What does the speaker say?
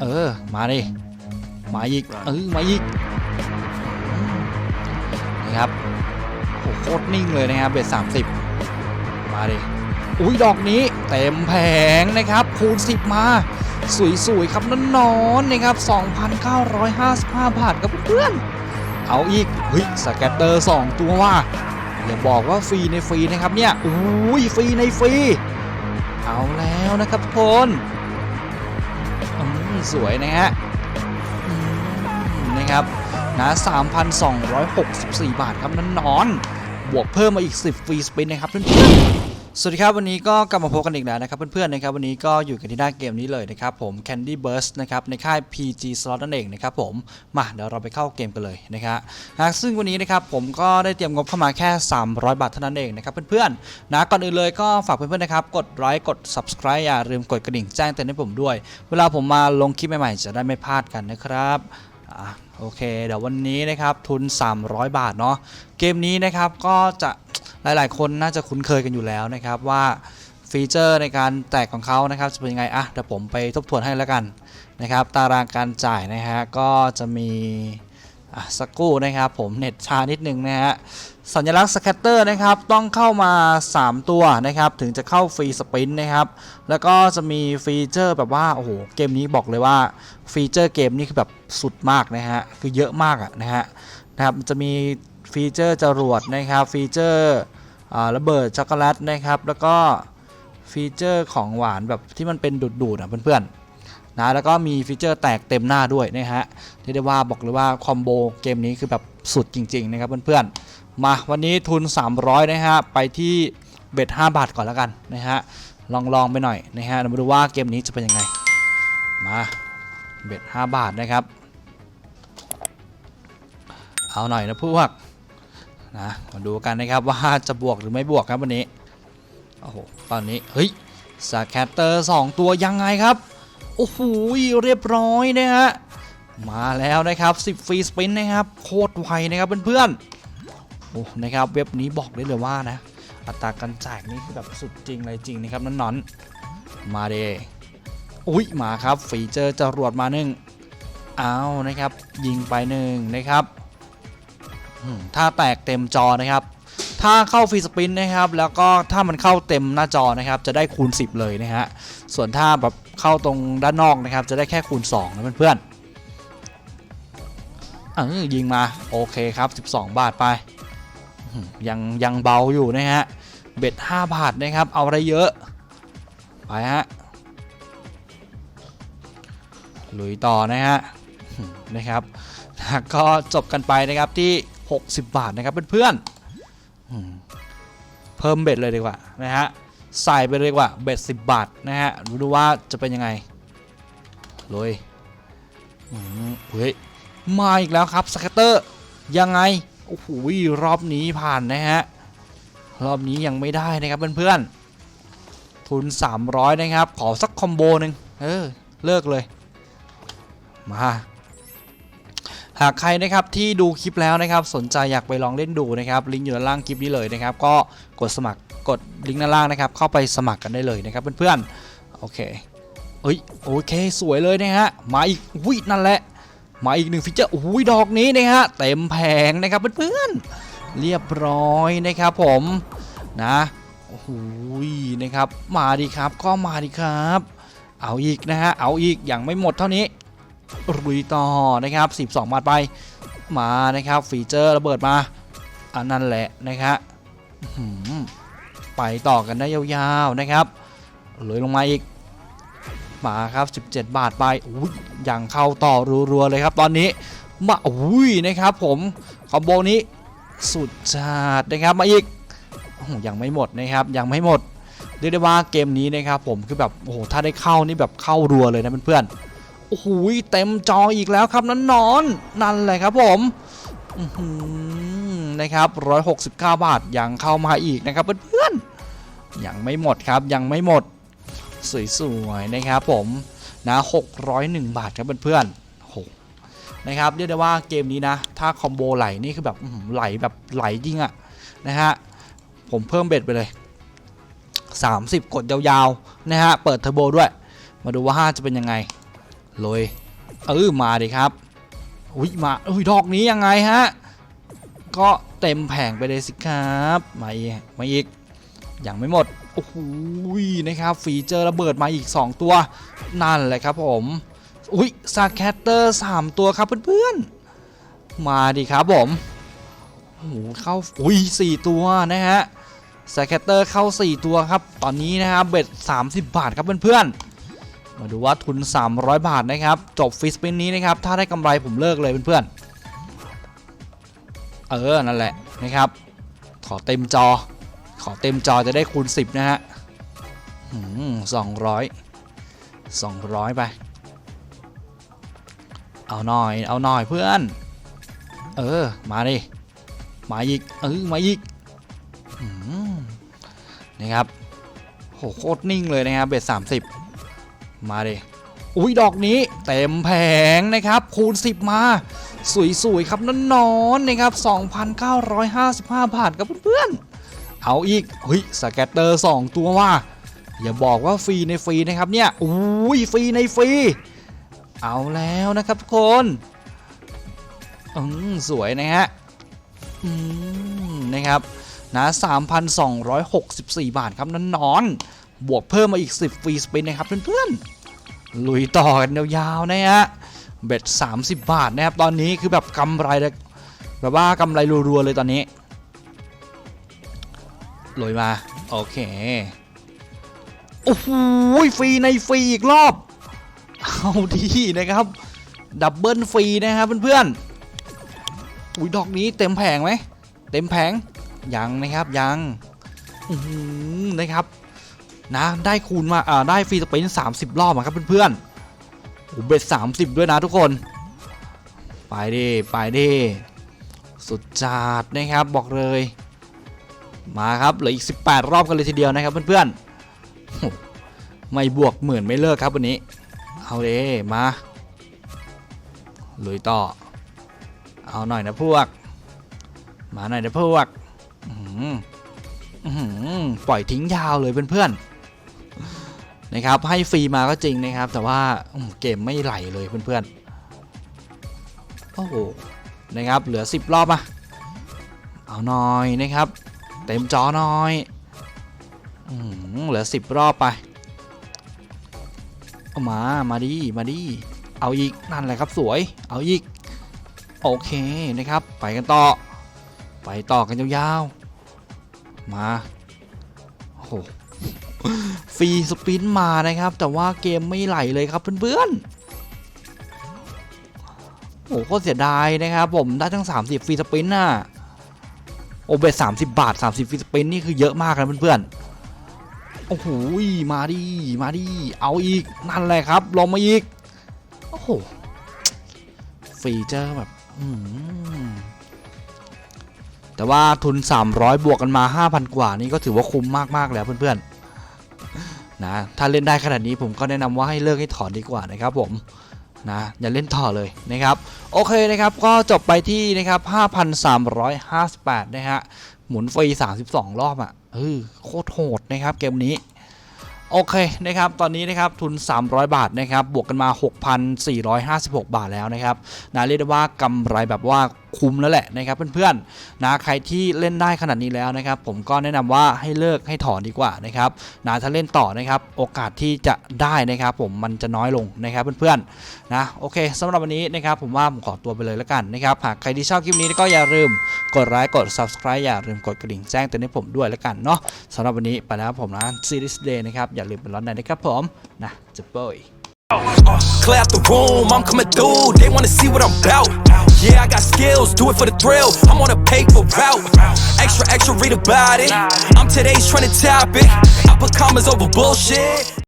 เออ มาดิมาอีก เออ มาอีกนะครับโอ้โหโคตรนิ่งเลยนะครับเบ็ดสามสิบมาดิอุ้ยดอกนี้เต็มแผงนะครับ คูณ 10 มา สวยๆครับนั่นนอนนะครับ 2,955 บาทครับเพื่อน เอาอีกเฮ้ยสแกตเตอร์ 2 ตัวว่าอย่าบอกว่าฟรีในฟรีนะครับเนี่ยอุ้ยฟรีในฟรี เอาแล้วนะครับทุกคน สวยนะฮะนะครับนะ3,264 บาทครับนั่นนอน บวกเพิ่มมาอีก 10 ฟรีสปินนะครับเพื่อน สวัสดีครับ วันนี้ก็กลับมาพบกันอีกแล้วนะครับเพื่อนๆนะครับวันนี้ก็อยู่กันที่หน้าเกมนี้เลยนะครับผม Candy Burst นะครับในค่าย PG Slot นั่นเองนะครับผมมาเดี๋ยวเราไปเข้าเกมกันเลยนะครับซึ่งวันนี้นะครับผมก็ได้เตรียมงบเข้ามาแค่ 300 บาทเท่านั้นเองนะครับเพื่อนๆนะก่อนอื่นเลยก็ฝากเพื่อนๆนะครับกดไลค์กด subscribe อย่าลืมกดกระดิ่งแจ้งเตือนให้ผมด้วย เวลาผมมาลงคลิปใหม่ๆ จะได้ไม่พลาดกันนะครับ โอเค เดี๋ยววันนี้นะครับทุน 300 บาทเนาะเกมนี้นะครับก็จะหลาย ๆ คนน่าจะคุ้นเคยกันอยู่แล้วนะครับว่าฟีเจอร์ในการแตกของเขานะครับจะเป็นยังไงอะเดี๋ยวผมไปทบทวนให้แล้วกันนะครับ ตารางการจ่ายนะฮะก็จะมี สักครู่นะครับผมเน็ตชานิดนึงนะฮะสัญลักษณ์สแคตเตอร์นะครับต้องเข้ามา 3 ตัวนะครับถึงจะเข้าฟรีสปินนะครับแล้วก็จะมีฟีเจอร์แบบว่าโอ้โหเกมนี้บอกเลยว่าฟีเจอร์เกมนี้คือแบบสุดมากนะฮะคือเยอะมากอะนะฮะนะครับมันจะมีฟีเจอร์จรวดนะครับฟีเจอร์ระเบิดช็อกโกแลตนะครับแล้วก็ฟีเจอร์ของหวานแบบที่มันเป็นดูดๆอะเพื่อนๆ นะแล้วก็มีฟีเจอร์แตกเต็มหน้าด้วยนะฮะเรียกได้ว่าบอกเลยว่าคอมโบเกมนี้คือแบบสุดจริง ๆ นะครับเพื่อนๆ มาวันนี้ทุน 300 นะฮะ ไปที่เบ็ด5บาทก่อนแล้วกันนะฮะ ลองลองไปหน่อยนะฮะเรามาดูว่าเกมนี้จะเป็นยังไง มาเบ็ด5บาทนะครับ เอาหน่อยนะพวกนะมาดูกันนะครับว่าจะบวกหรือไม่บวกครับวันนี้ โอ้โห ตอนนี้ เฮ้ยสแคตเตอร์ 2 ตัวยังไงครับ โอ้โหเรียบร้อยนะฮะมาแล้วนะครับ 10 ฟรีสปินนะครับโคตรไวนะครับเพื่อนๆโอ้นะครับเว็บนี้บอกได้เลยว่านะอัตราการจ่ายนี่คือแบบสุดจริงเลยจริงนะครับนอนๆมาเดอุ้ยมาครับฟีเจอร์จรวดมาหนึ่งเอานะครับ ยิงไปหนึ่งนะครับถ้าแตกเต็มจอนะครับ ถ้าเข้าฟรีสปินนะครับ แล้วก็ถ้ามันเข้าเต็มหน้าจอนะครับ จะได้คูณ 10 เลยนะฮะส่วนถ้าแบบ เข้าตรงด้านนอกนะครับ จะได้แค่คูณ2นะเพื่อนๆออยิงมา โอเคครับ 12 บาทไป ยังยังเบาอยู่นะฮะ เบ็ด 5 บาทนะครับ เอาอะไรเยอะ ไปฮะลุยต่อนะฮะ นะครับก็จบกันไปนะครับที่ 60 บาทนะครับเพื่อนๆเพิ่มเบ็ดเลยดีกว่านะฮะ ใส่ไปเลยกว่าเบ็ด10บบาทนะฮะดูดูว่าจะเป็นยังไงเลยเฮ้ยมาอีกแล้วครับสแคตเตอร์ยังไงโอ้โหรอบนี้ผ่านนะฮะรอบนี้ยังไม่ได้นะครับเพื่อนๆทุน 300 นะครับ ขอสักคอมโบหนึ่งเออเลิกเลยมาหากใครนะครับที่ดูคลิปแล้วนะครับสนใจอยากไปลองเล่นดูนะครับลิงก์อยู่ด้านล่างคลิปนี้เลยนะครับ ก็กดสมัคร กดลิงก์ด้านล่างนะครับ เข้าไปสมัครกันได้เลยนะครับเพื่อนๆ โอเคเอ้ยโอเคสวยเลยนะฮะ มาอีกอุ้ยนั่นแหละ มาอีกหนึ่งฟีเจอร์อุ้ยดอกนี้นะฮะเต็มแผงนะครับเพื่อนๆ เรียบร้อยนะครับผมนะโอ้โหนะครับ มาดีครับก็มาดีครับ เอาอีกนะฮะเอาอีกอย่างไม่หมดเท่านี้รุยต่อนะครับ 12 บาทไปมานะครับ ฟีเจอร์ระเบิดมาอันนั้นแหละนะครับ ไปต่อกันได้ยาวๆนะครับเลยลงมาอีกมาครับ 17 บาทไปอุ้ยอย่างเข้าต่อรัวๆเลยครับ ตอนนี้มาอุ้ยนะครับ ผมคอมโบนี้สุดจัดนะครับมาอีกอยังไม่หมดนะครับยังไม่หมดเรียกได้ว่าเกมนี้นะครับผมคือแบบโอ้โหถ้าได้เข้านี่แบบเข้ารัวเลยนะเพื่อนๆโอ้โหเต็มจออีกแล้วครับนั่นนอนนั่นแหละครับผมนะครับ169 บาทยังเข้ามาอีกนะครับเพื่อนๆ ยังไม่หมดครับยังไม่หมด สวยๆนะครับผมนะ601 บาทครับเพื่อนๆโหนะครับเรียกได้ว่าเกมนี้นะ ถ้าคอมโบไหลนี่คือแบบไหลแบบไหลจริงอะนะฮะผมเพิ่มเบ็ดไปเลย 30 กดยาวๆนะฮะเปิดเทอร์โบด้วย มาดูว่า 5 จะเป็นยังไงโรยเออมาดิครับอุ้ยมาอุ้ยดอกนี้ยังไงฮะก็เต็มแผงไปเลยสิครับ มาอีกมาอีก ยังไม่หมด โอ้โหนะครับ ฟีเจอร์ระเบิดมาอีก 2 ตัว นั่นแหละครับผม อุ้ยซาแคตเตอร์ 3 ตัวครับเพื่อนๆ มาดิครับผมโอ้โหเข้า อุ้ย4ตัวนะฮะซาแคตเตอร์เข้า 4 ตัวครับ ตอนนี้นะครับเบ็ด 30 บาทครับเพื่อนๆ มาดูว่าทุน 300 บาทนะครับ จบฟิสปินนี้นะครับ ถ้าได้กำไรผมเลิกเลยเพื่อนๆ เออ นั่นแหละนะครับ ขอเต็มจอ อเต็มจอจะได้คูณ 10 นะฮะสองร้อยสองร้อยไป เอาหน่อย เอาหน่อยเพื่อน เออ มาดิ มาอีก เออ มาอีกอนะครับโหโคตรนิ่งเลยนะครับเบ็ด30มาดิ อุ้ยดอกนี้เต็มแผงนะครับ คูณ 10 มา สวยๆ ครับนนอนๆนะครับ 2,955 บาทครับเพื่อนๆ เอาอีกเฮ้ยสแกตเตอร์2ตัวว่าอย่าบอกว่าฟรีในฟรีนะครับเนี่ยอุ้ยฟรีในฟรีเอาแล้วนะครับทุกคนอืมสวยนะฮะอืมนะครับนะ3,264 บาทครับนนอนๆบวกเพิ่มมาอีก 10 ฟรีสปินนะครับเพื่อนๆ ลุยต่อกันยาวๆนะฮะเบ็ด30 บาทนะครับตอนนี้คือแบบกำไรแบบว่ากำไรรัวๆเลยตอนนี้ ลอยมา โอเค โอ้โหฟรีในฟรีอีกรอบ เอาดีนะครับ ดับเบิลฟรีนะครับเพื่อนๆอุ้ยดอกนี้เต็มแผงไหม เต็มแผง ยังนะครับยังนะครับ นะได้คูณมา อ่า ได้ฟรีสเปน30รอบอะครับเพื่อนๆโอ้เบ็ด30ด้วยนะทุกคน ไปดิ ไปดิ สุดจัดนะครับบอกเลย มาครับเหลืออีก 18 รอบกันเลยทีเดียวนะครับเพื่อนๆไม่บวกหมื่นไม่เลิกครับวันนี้ เอาเด้มาลุยต่อ เอาหน่อยนะพวก มาหน่อยนะพวกปล่อยทิ้งยาวเลยเพื่อนๆนะครับให้ฟรีมาก็จริงนะครับ แต่ว่าเกมไม่ไหลเลยเพื่อนๆโอ้โหนะครับ เหลือ 10 รอบอะเอาหน่อยนะครับ เต็มจอหน่อยอเหลือ10รอบไปเอามา มาดิ มาดิ เอาอีก นั่นแหละครับสวย เอาอีก โอเคนะครับ ไปกันต่อ ไปต่อกันยาวๆ มา โอ้โห ฟรีสปินมานะครับ แต่ว่าเกมไม่ไหลเลยครับเพื่อนๆ โอ้โหเสียดายนะครับ ผมได้ทั้ง 30 ฟรีสปินน่ะ โอเบส30บาท30ฟรีสปินนี่คือเยอะมากนะเพื่อนๆ โอ้โห มาดิ มาดิ เอาอีก นั่นแหละครับ ลงมาอีก โอ้โห ฟีเจอร์แบบแต่ว่าทุน 300 บวกกันมา 5,000 กว่านี่ก็ถือว่าคุ้มมากๆแล้วเพื่อนๆ นะ ถ้าเล่นได้ขนาดนี้ผมก็แนะนำว่าให้เลิกให้ถอนดีกว่านะครับผม นะ อย่าเล่นต่อเลยนะครับ โอเคนะครับ ก็จบไปที่นะครับ 5,358 นะฮะ หมุนฟรี 32 รอบอะ่ะเออโคตรโหดนะครับเกมนี้ โอเคนะครับ ตอนนี้นะครับทุน 300 บาทนะครับ บวกกันมา 6,456 บาทแล้วนะครับนะเรียกได้ว่ากำไรแบบว่าคุ้มแล้วแหละนะครับเพื่อนๆนะใครที่เล่นได้ขนาดนี้แล้วนะครับ ผมก็แนะนำว่าให้เลิกให้ถอนดีกว่านะครับนะถ้าเล่นต่อนะครับ โอกาสที่จะได้นะครับ ผมมันจะน้อยลงนะครับเพื่อนๆนะโอเคสำหรับวันนี้นะครับ ผมว่าผมขอตัวไปเลยแล้วกันนะครับหากใครที่ชอบคลิปนี้ก็อย่าลืมกดไลค์กด subscribe อย่าลืมกดกระดิ่งแจ้งเตือนให้ผมด้วยแล้วกันเนาะสำหรับวันนี้ไปแล้วผมนะ Series Day นะครับอย่าลืมเป็นร้อนในนะครับผมนะจะเปย Uh, clear out the room, I'm coming through. They wanna see what I'm about. Yeah, I got skills, do it for the thrill. I'm on a paper route. Extra, extra, read about it. I'm today's trending topic. I put commas over bullshit.